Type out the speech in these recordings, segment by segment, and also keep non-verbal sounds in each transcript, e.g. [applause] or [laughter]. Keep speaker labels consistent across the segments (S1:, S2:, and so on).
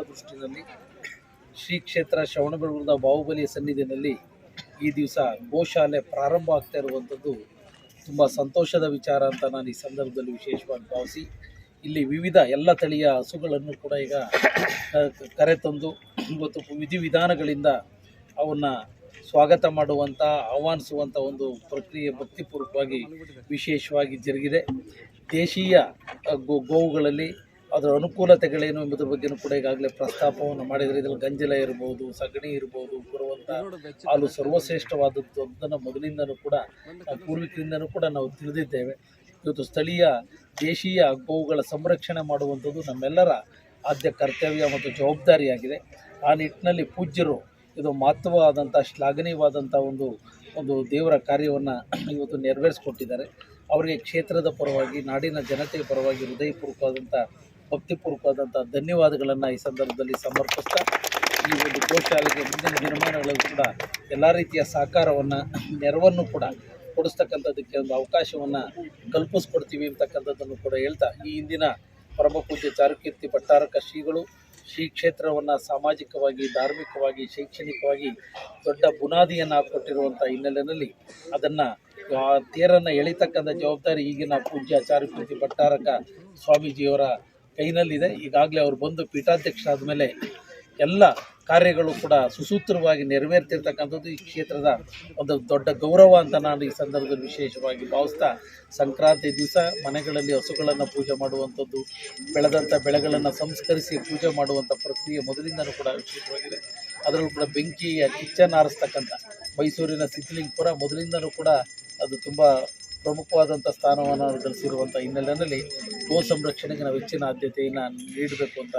S1: ಬೆಳೆಸುವ ದೃಷ್ಟಿನಲ್ಲಿ ಶ್ರೀ ಕ್ಷೇತ್ರ ಶ್ರವಣಬೆಳಗೊಳದ ಬಾಹುಬಲಿಯ ಸನ್ನಿಧಿಯಲ್ಲಿ ಈ ದಿವಸ ಗೋಶಾಲೆ ಪ್ರಾರಂಭ ಆಗ್ತಾ ಇರುವಂಥದ್ದು ತುಂಬ ಸಂತೋಷದ ವಿಚಾರ ಅಂತ ನಾನು ಈ ಸಂದರ್ಭದಲ್ಲಿ ವಿಶೇಷವಾಗಿ ಭಾವಿಸಿ, ಇಲ್ಲಿ ವಿವಿಧ ಎಲ್ಲ ತಳಿಯ ಹಸುಗಳನ್ನು ಕೂಡ ಈಗ ಕರೆತಂದು ಇವತ್ತು ವಿಧಿವಿಧಾನಗಳಿಂದ ಅವನ್ನ ಸ್ವಾಗತ ಮಾಡುವಂಥ ಆಹ್ವಾನಿಸುವಂಥ ಒಂದು ಪ್ರಕ್ರಿಯೆ ಭಕ್ತಿಪೂರ್ವಕವಾಗಿ ವಿಶೇಷವಾಗಿ ಜರುಗಿದೆ. ದೇಶೀಯ ಗೋವುಗಳಲ್ಲಿ ಅದರ ಅನುಕೂಲತೆಗಳೇನು ಎಂಬುದರ ಬಗ್ಗೆನೂ ಕೂಡ ಈಗಾಗಲೇ ಪ್ರಸ್ತಾಪವನ್ನು ಮಾಡಿದರೆ ಇದರಲ್ಲಿ ಗಂಜಲ ಇರ್ಬೋದು, ಸಗಣಿ ಇರ್ಬೋದು ಬರುವಂಥ ಹಾಲು ಸರ್ವಶ್ರೇಷ್ಠವಾದದ್ದು ಅದನ್ನು ಮೊದಲಿಂದನೂ ಕೂಡ ಪೂರ್ವಿಕರಿಂದನೂ ಕೂಡ ನಾವು ತಿಳಿದಿದ್ದೇವೆ. ಇವತ್ತು ಸ್ಥಳೀಯ, ದೇಶೀಯ ಗೋವುಗಳ ಸಂರಕ್ಷಣೆ ಮಾಡುವಂಥದ್ದು ನಮ್ಮೆಲ್ಲರ ಆದ್ಯ ಕರ್ತವ್ಯ ಮತ್ತು ಜವಾಬ್ದಾರಿಯಾಗಿದೆ. ಆ ನಿಟ್ಟಿನಲ್ಲಿ ಪೂಜ್ಯರು ಇದು ಮಹತ್ವವಾದಂಥ, ಶ್ಲಾಘನೀಯವಾದಂಥ ಒಂದು ಒಂದು ದೇವರ ಕಾರ್ಯವನ್ನು ಇವತ್ತು ನೆರವೇರಿಸ್ಕೊಟ್ಟಿದ್ದಾರೆ. ಅವರಿಗೆ ಕ್ಷೇತ್ರದ ಪರವಾಗಿ, ನಾಡಿನ ಜನತೆಯ ಪರವಾಗಿ ಹೃದಯಪೂರ್ವಕವಾದಂಥ ಭಕ್ತಿಪೂರ್ವಕವಾದಂಥ ಧನ್ಯವಾದಗಳನ್ನು ಈ ಸಂದರ್ಭದಲ್ಲಿ ಸಮರ್ಪಿಸ್ತಾ ಈ ಒಂದು ಗೋಶಾಲೆಗೆ ಮುಂದಿನ ದಿನಮಾನಗಳಲ್ಲಿ ಕೂಡ ಎಲ್ಲ ರೀತಿಯ ಸಹಕಾರವನ್ನು, ನೆರವನ್ನು ಕೂಡ ಕೊಡಿಸ್ತಕ್ಕಂಥದ್ದಕ್ಕೆ ಒಂದು ಅವಕಾಶವನ್ನು ಕಲ್ಪಿಸ್ಕೊಡ್ತೀವಿ ಅಂತಕ್ಕಂಥದ್ದನ್ನು ಕೂಡ ಹೇಳ್ತಾ ಈ ಹಿಂದಿನ ಪರಮ ಪೂಜ್ಯ ಚಾರುಕೀರ್ತಿ ಭಟ್ಟಾರಕ ಶ್ರೀಗಳು ಶ್ರೀ ಕ್ಷೇತ್ರವನ್ನು ಸಾಮಾಜಿಕವಾಗಿ, ಧಾರ್ಮಿಕವಾಗಿ, ಶೈಕ್ಷಣಿಕವಾಗಿ ದೊಡ್ಡ ಬುನಾದಿಯನ್ನು ಹಾಕ್ಕೊಟ್ಟಿರುವಂಥ ಹಿನ್ನೆಲೆಯಲ್ಲಿ ಅದನ್ನು ತೇರನ್ನು ಎಳಿತಕ್ಕಂಥ ಜವಾಬ್ದಾರಿ ಈಗಿನ ಪೂಜ್ಯ ಚಾರುಕೀರ್ತಿ ಭಟ್ಟಾರಕ ಸ್ವಾಮೀಜಿಯವರ ಕೈನಲ್ಲಿದೆ. ಈಗಾಗಲೇ ಅವರು ಬಂದು ಪೀಠಾಧ್ಯಕ್ಷ ಮೇಲೆ ಎಲ್ಲ ಕಾರ್ಯಗಳು ಕೂಡ ಸುಸೂತ್ರವಾಗಿ ನೆರವೇರ್ತಿರ್ತಕ್ಕಂಥದ್ದು ಈ ಕ್ಷೇತ್ರದ ಒಂದು ದೊಡ್ಡ ಗೌರವ ಅಂತ ನಾನು ಈ ಸಂದರ್ಭದಲ್ಲಿ ವಿಶೇಷವಾಗಿ ಭಾವಿಸ್ತಾ ಸಂಕ್ರಾಂತಿ ದಿವಸ ಮನೆಗಳಲ್ಲಿ ಹಸುಗಳನ್ನು ಪೂಜೆ ಮಾಡುವಂಥದ್ದು, ಬೆಳೆದಂಥ ಬೆಳೆಗಳನ್ನು ಸಂಸ್ಕರಿಸಿ ಪೂಜೆ ಮಾಡುವಂಥ ಪ್ರಕ್ರಿಯೆ ಮೊದಲಿಂದನೂ ಕೂಡ ವಿಶೇಷವಾಗಿದೆ. ಅದರಲ್ಲೂ ಕೂಡ ಬೆಂಕಿಯ ಕಿಚ್ಚನ್ನು ಆರಿಸ್ತಕ್ಕಂಥ ಮೈಸೂರಿನ ಸಿದ್ಧಲಿಂಗಪುರ ಮೊದಲಿಂದನೂ ಕೂಡ ಅದು ತುಂಬ ಪ್ರಮುಖವಾದಂಥ ಸ್ಥಾನವನ್ನು ಗಳಿಸಿರುವಂಥ ಹಿನ್ನೆಲೆಯಲ್ಲಿ ಗೋ ಸಂರಕ್ಷಣೆಗೆ ನಾವು ಹೆಚ್ಚಿನ ಆದ್ಯತೆಯನ್ನು ನೀಡಬೇಕು ಅಂತ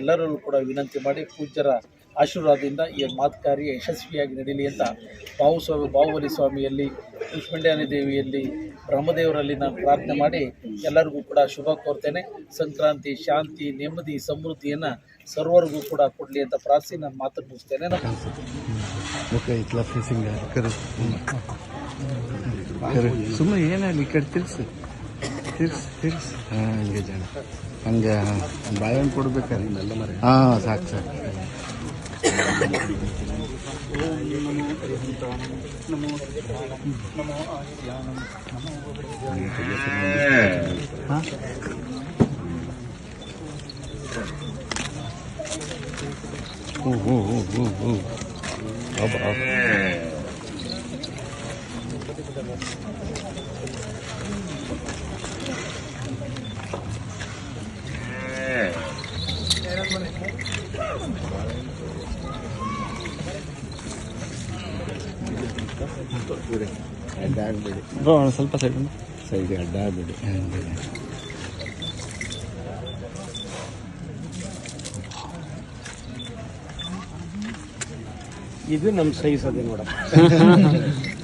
S1: ಎಲ್ಲರಲ್ಲೂ ಕೂಡ ವಿನಂತಿ ಮಾಡಿ ಪೂಜ್ಯರ ಆಶೀರ್ವಾದದಿಂದ ಈ ಮಾತು ಕಾರ್ಯ ಯಶಸ್ವಿಯಾಗಿ ನಡೀಲಿ ಅಂತ ಬಾಹು ಸ್ವಾಮಿ ಬಾಹುಬಲಿ ಸ್ವಾಮಿಯಲ್ಲಿ ಲಕ್ಷ್ಮಣ್ಯಾನಿ ದೇವಿಯಲ್ಲಿ, ಬ್ರಹ್ಮದೇವರಲ್ಲಿ ನಾನು ಪ್ರಾರ್ಥನೆ ಮಾಡಿ ಎಲ್ಲರಿಗೂ ಕೂಡ ಶುಭ ಕೋರ್ತೇನೆ. ಸಂಕ್ರಾಂತಿ, ಶಾಂತಿ, ನೆಮ್ಮದಿ, ಸಮೃದ್ಧಿಯನ್ನು ಸರ್ವರಿಗೂ ಕೂಡ ಕೊಡಲಿ ಅಂತ ಪ್ರಾರ್ಥಿಸಿ ನಾನು ಮಾತನ್ನು ಮುಗಿಸ್ತೇನೆ.
S2: ಸುಮ್ಮನೆ ಏನಾಗಲಿ ಈ ಕಡೆ ತಿರ್ಸು ತಿರ್ಸ್ ತಿರ್ಸ್ ಹಾಂ ಹಂಗೆ ಜನ ಹಂಗೆ ಹಾಂ ಬಾಳೆಹಣ್ಣು ಕೊಡ್ಬೇಕಾರೆ ಹಾಂ ಸಾಕು ಸಾಕು ಹಾಂ ಹ್ಞೂ ಹ್ಞೂ ಹ್ಞೂ ಹ್ಞೂ ಹ್ಞೂ ಅಬ್ಬ ಅಬ್ಬ ಅಡ್ಡ ಆಗಬೇಡಿ ಸ್ವಲ್ಪ ಸೈಡ್ ಸೈಡ್ ಅಡ್ಡ ಆಗಬೇಡಿ.
S3: ಇದು ನಮ್ಮ ಸೈಜ್ ಅದೇ ನೋಡಪ್ಪ? [laughs]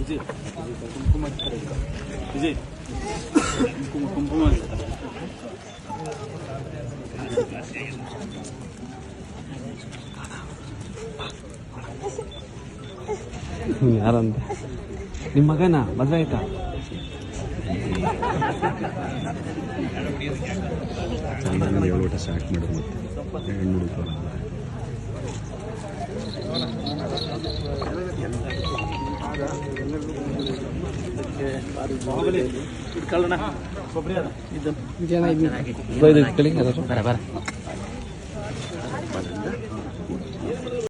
S2: ಓಕೆ ಸ್ಟ್ರಾಂಗ್ ಕುಂಕುಮ ಯಾರಂತ ನಿಮ್ಮ ಮಗನ? ಮದುವೆ ಆಯ್ತಾ? ಸ್ಟಾರ್ಟ್ ಮಾಡಿದ್ರು ಮತ್ತೆ. ಇದು